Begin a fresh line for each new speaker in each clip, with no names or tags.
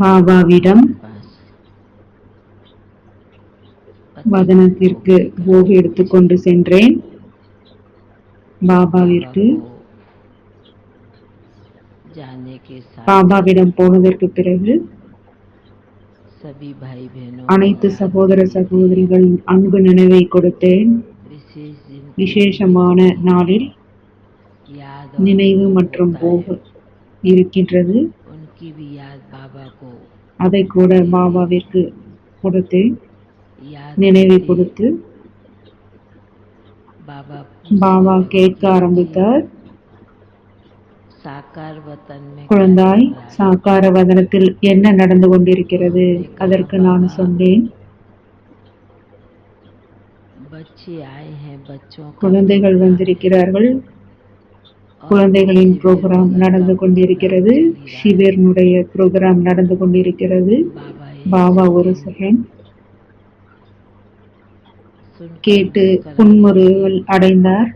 பாபாவிடம் வதனத்திற்கு போக எடுத்துக்கொண்டு சென்றேன். பாபாவிற்கு பாபாவிடம் போனதற்கு பிறகு அனைத்து சகோதர சகோதரிகள் அன்பு நினைவை கொடுத்தேன். விசேஷமான நாளில் நினைவு மற்றும் போக இருக்கின்றது. அதை கூட பாபாவிற்கு
கொடுத்து
நினைவு கொடுத்து பாபா கேட்க ஆரம்பித்தார். குழந்தாய் சாக்கார வதனத்தில் என்ன நடந்து கொண்டிருக்கிறது? அதற்கு நான் சொன்னேன். குழந்தைகள் வந்திருக்கிறார்கள். குழந்தைகளின் ப்ரோக்ராம் நடந்து கொண்டிருக்கிறது. ஷிவேர்னுடைய ப்ரோக்ராம் நடந்து கொண்டிருக்கிறது. பாபா ஒரு செகண்ட் கேட்டு புன்முறுவல் அடைந்தார்.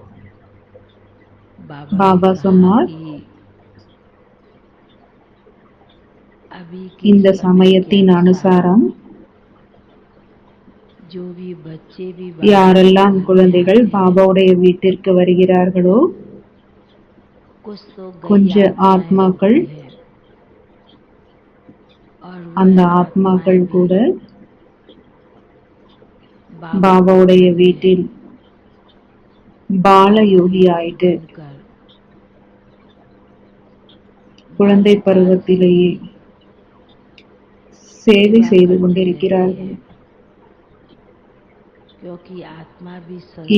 பாபா
சொன்னார் இந்த சமயத்தின் அனுசாரம் யாரெல்லாம் குழந்தைகள் பாபாவுடைய வீட்டிற்கு வருகிறார்களோ கொஞ்ச ஆத்மாக்கள். அந்த ஆத்மாக்கள் கூட பாபாவுடைய வீட்டில் பாலயோகி ஆயிட்டு குழந்தை பருவத்திலேயே சேவை செய்து கொண்டிருக்கிறார்கள்.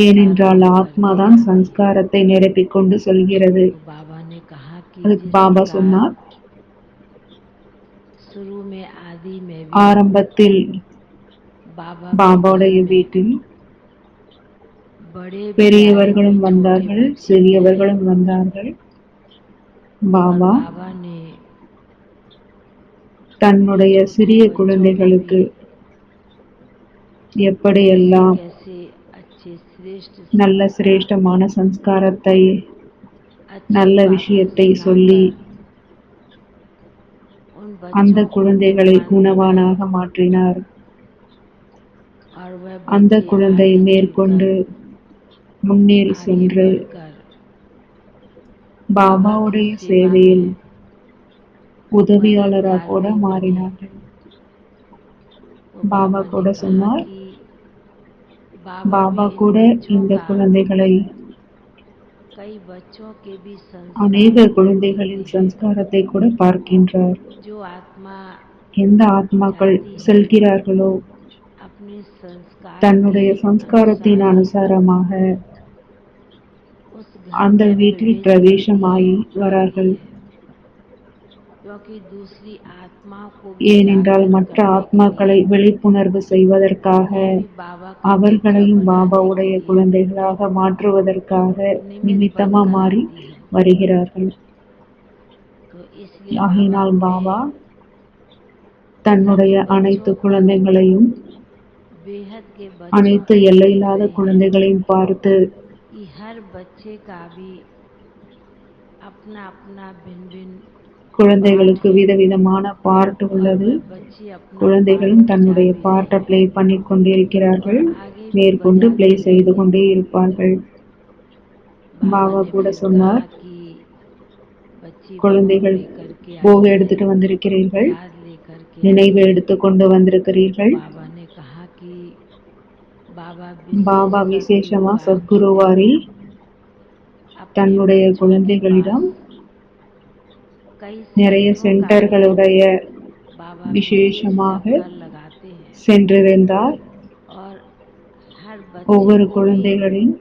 ஏனென்றால்
ஆத்மா
தான் சம்ஸ்காரத்தை நிரப்பிக்கொண்டு சொல்கிறது. அதுக்கு பாபா சொன்னார். ஆரம்பத்தில் பாபாவுடைய வீட்டில் பெரியவர்களும் வந்தார்கள் சிறியவர்களும் வந்தார்கள். பாபா தன்னுடைய சிறிய குழந்தைகளுக்கு எப்படியெல்லாம் நல்ல சிரேஷ்டமான சம்ஸ்காரத்தை நல்ல விஷயத்தை சொல்லி அந்த குழந்தைகளை குணவானாக மாற்றினார். அந்த குழந்தை மேற்கொண்டு முன்னேறி சென்று பாபாவுடைய சேவையில் உதவியாளராக கூட மாறினார்கள்.
பாபா
கூட சொன்னார். பாபா கூட இந்த குழந்தைகளை அநேக குழந்தைகளின் சம்ஸ்காரத்தை கூட பார்க்கின்றார். எந்த ஆத்மாக்கள் செல்கிறார்களோ தன்னுடைய சம்ஸ்காரத்தின் அனுசாரமாக அந்த வீட்டில் பிரவேசமாகி வரார்கள். ஏனென்றால்
जागृत
மற்ற
करने के
ஆத்மாக்களை
लिए
விழிப்புணர்வு செய்வதற்காக
उन्हें भी बाबा का
அவர்களையும்
बच्चा
பாபாவுடைய
बनाने के लिए
குழந்தைகளாக மாற்றுவதற்காக
निमित्त
நிமித்தமா
बनकर
மாறி
आती है।
வருகிறார்கள்
तो इसलिए
ஆகையினால்
बाबा
பாபா
अपने
தன்னுடைய
सभी
அனைத்து
बच्चों को
குழந்தைகளையும்
बेहद के
அனைத்து
बच्चों
எல்லையில்லாத குழந்தைகளையும் பார்த்து
कि हर बच्चे का भी अपना अपना भिन्न भिन्न
குழந்தைகளுக்கு விதவிதமான பார்ட் உள்ளது. குழந்தைகளும் தன்னுடைய பார்ட்டை பிளே பண்ணி கொண்டிருக்கிறார்கள் மேற்கொண்டு பிளே செய்து கொண்டே இருப்பார்கள். பாபா கூட சொன்னார் குழந்தைகள் போக எடுத்துட்டு வந்திருக்கிறீர்கள். நினைவு
எடுத்து
கொண்டு வந்திருக்கிறீர்கள். பாபா விசேஷமா
சத்குருவாரி
தன்னுடைய குழந்தைகளிடம் நிறைய சென்டர்களுடைய விசேஷமாக சென்றிருந்தார். ஒவ்வொரு குழந்தைகளின்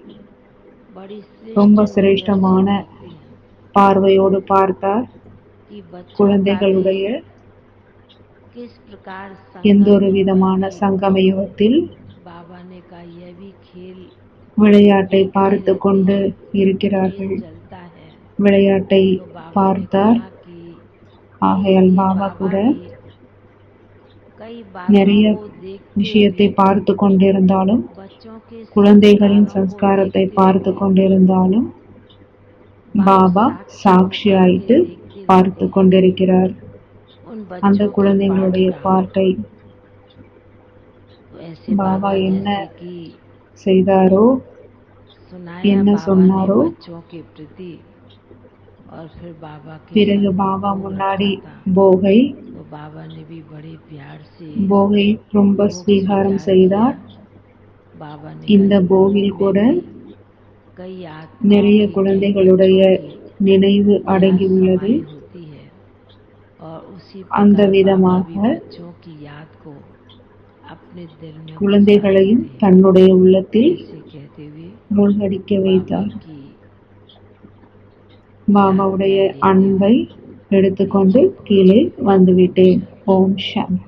ரொம்ப சிரேஷ்டமான பார்வையோடு பார்த்தார். குழந்தைகளுடைய எந்த ஒரு விதமான
சங்கமயுகத்தில்
விளையாட்டை பார்த்து கொண்டு இருக்கிறார்கள். விளையாட்டை பார்த்தார். ஆகையால் பாபா கூட நிறைய விஷயத்தை பார்த்து கொண்டிருந்தாலும் குழந்தைகளின் சம்ஸ்காரத்தை பார்த்து கொண்டிருந்தாலும் பாபா
சாட்சியாயிட்டு
பார்த்து கொண்டிருக்கிறார். அந்த குழந்தைங்களுடைய பார்வை
பாபா
என்ன செய்தாரோ என்ன சொன்னாரோ பிறகு பாபா முன்னாடி போகை
பாபா
போகை ரொம்ப ஸ்வீகாரம் செய்தார்
பாபா
இந்த போகில் கூட நிறைய குழந்தைகளுடைய நினைவு அடங்கியுள்ளது அந்த விதமாக குழந்தைகளையும் தன்னுடைய உள்ளத்தில் மூழ்கடிக்க வைத்தார் பாபாவுடைய அன்பை எடுத்துக்கொண்டு கீழே வந்துவிட்டேன். ஓம் சாந்தி.